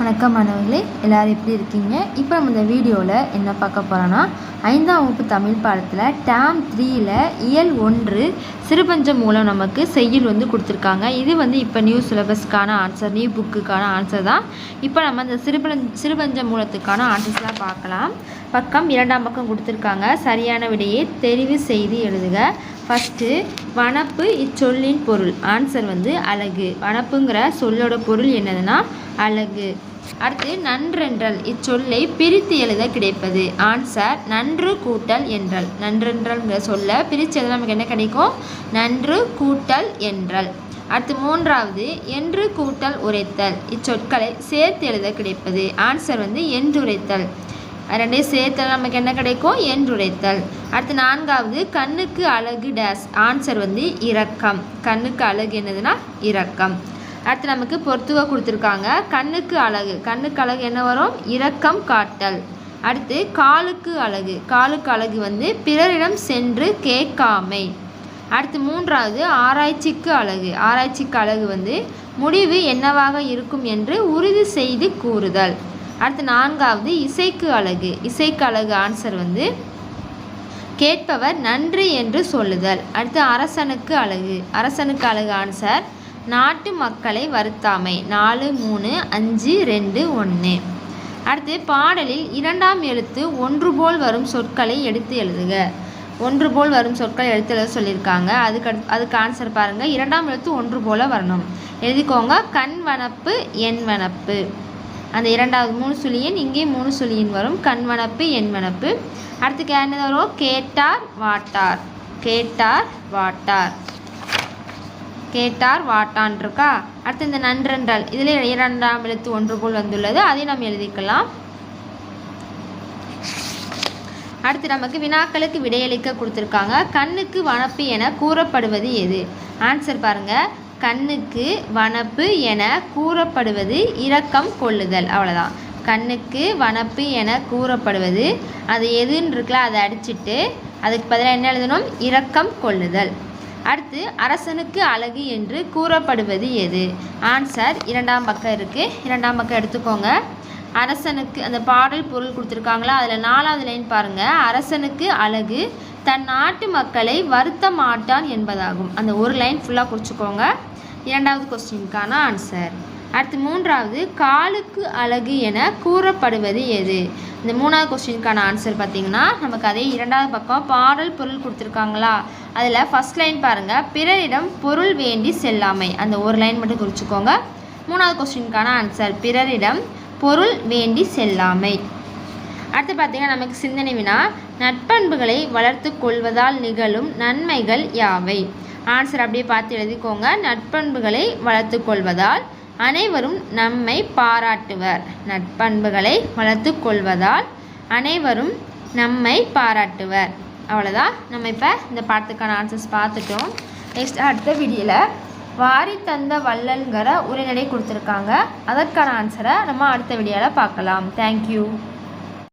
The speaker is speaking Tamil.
வணக்கம் மாணவர்களே எல்லோரும் எப்படி இருக்கீங்க? இப்போ நம்ம இந்த வீடியோவில் என்ன பார்க்க போகிறோன்னா ஐந்தாம் வகுப்பு தமிழ் பாடத்தில் டேம் த்ரீயில் இயல் ஒன்று சிறுபஞ்சம் மூலம் நமக்கு செய்யுள் வந்து கொடுத்துருக்காங்க. இது வந்து இப்போ நியூ சிலபஸ்க்கான ஆன்சர் நியூ புக்குக்கான ஆன்சர் தான். இப்போ நம்ம இந்த சிறுபஞ்ச சிறுபஞ்ச மூலத்துக்கான ஆன்சர்ஸ்லாம் பார்க்கலாம். பக்கம் இரண்டாம் பக்கம் கொடுத்துருக்காங்க. சரியான விடையை தெரிவு செய்து எழுதுக. ஃபஸ்ட்டு வனப்பு இச்சொல்லின் பொருள். ஆன்சர் வந்து அழகு. வனப்புங்கிற சொல்லோட பொருள் என்னதுன்னா அழகு. அடுத்து நன்றென்றல். இச்சொல்லை பிரித்து எழுத கிடைப்பது. ஆன்சர் நன்று கூட்டல் என்றல். நன்றென்றல்ங்கிற சொல்ல பிரித்து எழுத நமக்கு என்ன கிடைக்கும்? நன்று கூட்டல் என்றல். அடுத்து மூன்றாவது என்று கூட்டல் உரைத்தல். இச்சொற்களை சேர்த்து எழுத கிடைப்பது. ஆன்சர் வந்து என்றுரைத்தல். ரெண்டையும் சேர்த்தல் நமக்கு என்ன கிடைக்கும்? என்றுரைத்தல். அடுத்து நான்காவது கண்ணுக்கு அழகு டேஸ் ஆன்சர் வந்து இரக்கம். கண்ணுக்கு அழகு என்னதுன்னா இரக்கம். அடுத்து நமக்கு பொறுத்துவ கொடுத்துருக்காங்க. கண்ணுக்கு அழகு. கண்ணுக்கு அழகு என்ன வரும்? இரக்கம் காட்டல். அடுத்து காலுக்கு அழகு. காலுக்கு அழகு வந்து பிறரிடம் சென்று கேட்காமை. அடுத்து மூன்றாவது ஆராய்ச்சிக்கு அழகு. ஆராய்ச்சிக்கு அழகு வந்து முடிவு என்னவாக இருக்கும் என்று உறுதி செய்து கூறுதல். அடுத்து நான்காவது இசைக்கு அழகு. இசைக்கு அழகு ஆன்சர் வந்து கேட்பவர் நன்றி என்று சொல்லுதல். அடுத்து அரசனுக்கு அழகு. அரசனுக்கு அழகு ஆன்சர் நாட்டு மக்களை வருத்தாமை. நாலு மூணு அஞ்சு ரெண்டு ஒன்று அடுத்து பாடலில் இரண்டாம் எழுத்து ஒன்று போல் வரும் சொற்களை எடுத்து எழுதுக. ஒன்று போல் வரும் சொற்களை எடுத்து எழுத சொல்லியிருக்காங்க. அதுக்கு அதுக்கு ஆன்சர் பாருங்கள் இரண்டாம் எழுத்து ஒன்று போல் வரணும். எழுதிக்கோங்க. கண் வனப்பு என் வனப்பு. அந்த இரண்டாவது மூணு சுழியின் இங்கே மூணு சுழியின் வரும். கண் வனப்பு என் வனப்பு. அடுத்து என்ன வரும்? கேட்டார் வாட்டார். கேட்டார் வாட்டார். கேட்டார் வாட்டான் இருக்கா அடுத்து இந்த நன்றென்றால் இதில் இரண்டாம் எழுத்து ஒன்று போல் வந்துள்ளது அதை நாம் எழுதிக்கலாம். அடுத்து நமக்கு வினாக்களுக்கு விடையளிக்க கொடுத்துருக்காங்க கண்ணுக்கு வனப்பு என கூறப்படுவது எது? ஆன்சர் பாருங்க கண்ணுக்கு வனப்பு என கூறப்படுவது இரக்கம் கொள்ளுதல் அவ்வளோதான் கண்ணுக்கு வனப்பு என கூறப்படுவது அது எதுன்னு இருக்குல்ல அதை அடிச்சுட்டு அதுக்கு பதிலாக என்ன எழுதணும்? இரக்கம் கொள்ளுதல். அடுத்து அரசனுக்கு அழகு என்று கூறப்படுவது எது? ஆன்சர் இரண்டாம் பக்கம் இருக்குது இரண்டாம் பக்கம் எடுத்துக்கோங்க. அரசனுக்கு அந்த பாடல் பொருள் கொடுத்துருக்காங்களா? அதில் நாலாவது லைன் பாருங்கள் அரசனுக்கு அழகு தன் நாட்டு மக்களை வருத்த மாட்டான் என்பதாகும். அந்த ஒரு லைன் ஃபுல்லாக குறிச்சிக்கோங்க இரண்டாவது கொஸ்டினுக்கான ஆன்சர் அடுத்து மூன்றாவது காலுக்கு அழகு என கூறப்படுவது எது? இந்த மூணாவது கொஸ்டினுக்கான ஆன்சர் பார்த்தீங்கன்னா நமக்கு அதே இரண்டாவது பக்கம் பாடல் பொருள் கொடுத்துருக்காங்களா? அதில் ஃபஸ்ட் லைன் பாருங்கள் பிறரிடம் பொருள் வேண்டி செல்லாமை. அந்த ஒரு லைன் மட்டும் குறிச்சிக்கோங்க. மூணாவது கொஸ்டினுக்கான ஆன்சர் பிறரிடம் பொருள் வேண்டி செல்லாமை. அடுத்து பார்த்தீங்கன்னா நமக்கு சிந்தனை வினா நட்பண்புகளை வளர்த்து கொள்வதால் நிகழும் நன்மைகள் யாவை? ஆன்சர் அப்படியே பார்த்து எழுதிக்கோங்க. நட்பண்புகளை வளர்த்து கொள்வதால் அனைவரும் நம்மை பாராட்டுவர். நட்பண்புகளை வளர்த்து கொள்வதால் அனைவரும் நம்மை பாராட்டுவர். அவ்வளோதான் நம்ம இப்போ இந்த பாடத்துக்கான ஆன்சர்ஸ் பார்த்துட்டோம். நெக்ஸ்ட் அடுத்த வீடியோவில் வாரி தந்த வள்ளல்ங்கிற உரைநடை கொடுத்துருக்காங்க. அதற்கான ஆன்சரை நம்ம அடுத்த வீடியோவில் பார்க்கலாம். தேங்க்யூ